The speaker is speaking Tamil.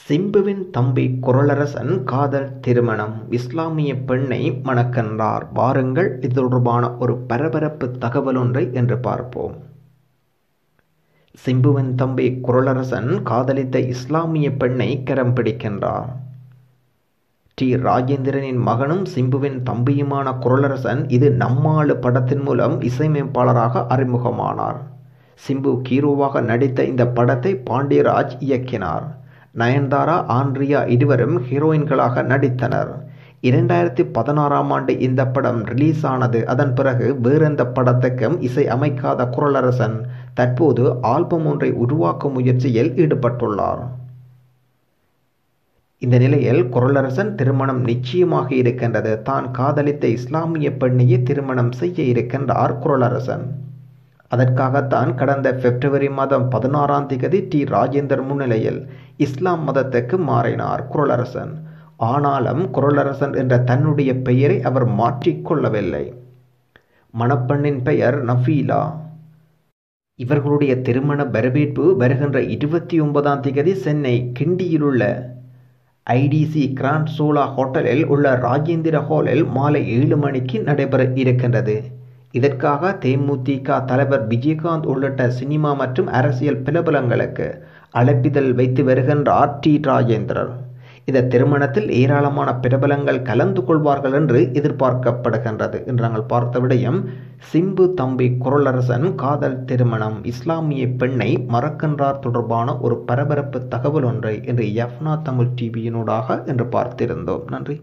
சிம்புவின் தம்பி குரளரசன் காதல் திருமணம். இஸ்லாமிய பெண்ணை மணக்கின்றார். வாருங்கள் இது தொடர்பான ஒரு பரபரப்பு தகவல் ஒன்றை என்று பார்ப்போம். சிம்புவின் தம்பி குரளரசன் காதலித்த இஸ்லாமிய பெண்ணை கரம் பிடிக்கின்றார். டி. ராஜேந்திரனின் மகனும் சிம்புவின் தம்பியுமான குரலரசன் இது நம்மாளு படத்தின் மூலம் இசையமைப்பாளராக அறிமுகமானார். சிம்பு ஹீரோவாக நடித்த இந்த படத்தை பாண்டியராஜ் இயக்கினார். நயன்தாரா ஆண்ட்ரியா இருவரும் ஹீரோயின்களாக நடித்தனர். இரண்டாயிரத்தி பதினாறாம் ஆண்டு இந்த படம் ரிலீஸ் ஆனது அதன் பிறகு வேறெந்த படத்துக்கும் இசை அமைக்காத குரலரசன் தற்போது ஆல்பம் ஒன்றை உருவாக்கும் முயற்சியில் ஈடுபட்டுள்ளார். இந்த நிலையில் குரலரசன் திருமணம் நிச்சயமாக இருக்கின்றது. தான் காதலித்த இஸ்லாமிய பெண்ணையே திருமணம் செய்ய இருக்கின்றார் குரலரசன். அதற்காகத்தான் கடந்த பிப்ரவரி மாதம் பதினாறாம் திகதி டி. ராஜேந்தர் முன்னிலையில் இஸ்லாம் மதத்துக்கு மாறினார் குரலரசன் ஆனாலும் குரலரசன் என்ற தன்னுடைய பெயரை அவர் மாற்றிக்கொள்ளவில்லை மணப்பெண்ணின் பெயர் நஃபீலா. இவர்களுடைய திருமண வரவேற்பு வருகின்ற இருபத்தி ஒன்பதாம் திகதி சென்னை கிண்டியிலுள்ள ஐடிசி கிராண்ட் சோலா ஹோட்டலில் உள்ள ராஜேந்திர ஹாலில் மாலை ஏழு மணிக்கு நடைபெற இருக்கின்றது. இதற்காக தேமுதிக தலைவர் விஜயகாந்த் உள்ளிட்ட சினிமா மற்றும் அரசியல் பிரபலங்களுக்கு அழைப்பிதழ் வைத்து வருகின்றார் டி. ராஜேந்திரர். இந்த திருமணத்தில் ஏராளமான பிரபலங்கள் கலந்து கொள்வார்கள் என்று எதிர்பார்க்கப்படுகின்றது. என்று நாங்கள் பார்த்த விடயம் சிம்பு தம்பி குரலரசன் காதல் திருமணம். இஸ்லாமிய பெண்ணை மறக்கின்றார் தொடர்பான ஒரு பரபரப்பு தகவல் ஒன்றை இன்று எஃப்னா தமிழ் டிவியினூடாக என்று பார்த்திருந்தோம். நன்றி.